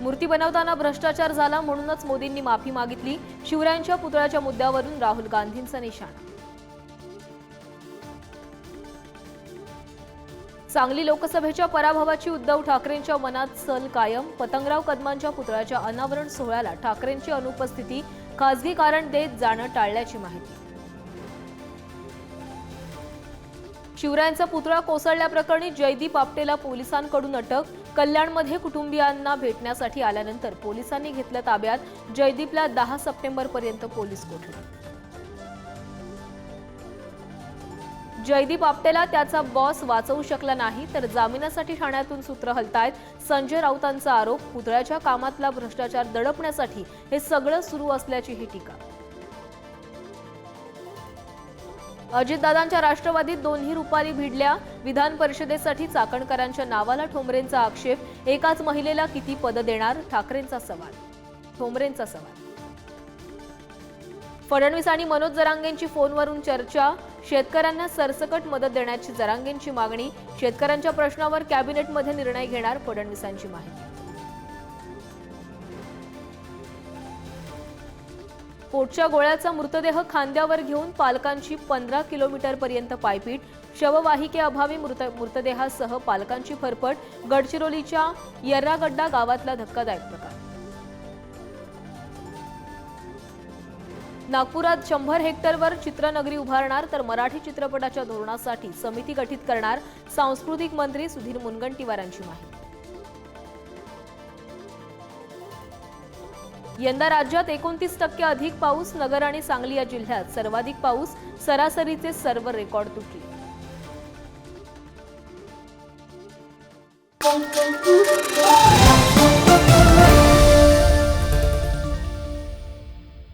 मूर्ती बनवताना भ्रष्टाचार झाला म्हणूनच मोदींनी माफी मागितली. शिवरायांच्या पुतळ्याच्या मुद्द्यावरून राहुल गांधींचा निशाणा. सांगली लोकसभेच्या पराभवाची उद्धव ठाकरेंच्या मनात सल कायम. पतंगराव कदमांच्या पुतळ्याच्या अनावरण सोहळ्याला ठाकरेंची अनुपस्थिती. खासगी कारण देत जाणं टाळल्याची माहिती. शिवरायांचा पुतळा कोसळल्याप्रकरणी जयदीप आपटेला पोलिसांकडून अटक कल्याणमध्ये कुटुंबियांना भेटण्यासाठी आल्यानंतर पोलिसांनी घेतलं ताब्यात. जयदीपला दहा सप्टेंबरपर्यंत पोलीस कोठडी. जयदीप आपटेला त्याचा बॉस वाचवू शकला नाही तर जामिनासाठी ठाण्यातून सूत्र हलतायत. संजय राऊतांचा आरोप पुतळ्याच्या कामातला भ्रष्टाचार दडपण्यासाठी हे सगळं सुरू असल्याची ही टीका. अजितदादांच्या राष्ट्रवादीत दोन्ही रुपारी भिडल्या. विधान परिषदेसाठी चाकणकरांच्या नावाला ठोंबरेंचा आक्षेप. एकाच महिलेला किती पद देणार? ठाकरेंचा सवाल. ठोंबरेंचा सवाल. फडणवीस आणि मनोज जरांगेंची फोनवरून चर्चा. शेतकऱ्यांना सरसकट मदत देण्याची जरांगेंची मागणी. शेतकऱ्यांच्या प्रश्नावर कॅबिनेटमध्ये निर्णय घेणार फडणवीसांची माहिती. पोटच्या गोळ्याचा मृतदेह खांद्यावर घेऊन पालकांची पंधरा किलोमीटर पर्यंत पायपीट शववाहिकेअभावी मृत मृतदेहासह पालकांची फरफट गडचिरोलीच्या यर्रागड्डा गावातला धक्कादायक प्रकार. नागपुरात शंभर हेक्टरवर चित्रनगरी उभारणार तर मराठी चित्रपटाच्या धोरणासाठी समिती गठीत करणार सांस्कृतिक मंत्री सुधीर मुनगंटीवारांची माहिती. यंदा राज्यात एकोणतीस टक्के अधिक पाऊस नगर आणि सांगली या जिल्ह्यात. सर्वाधिक पाऊस सरासरीचे सर्व रेकॉर्ड तुटले.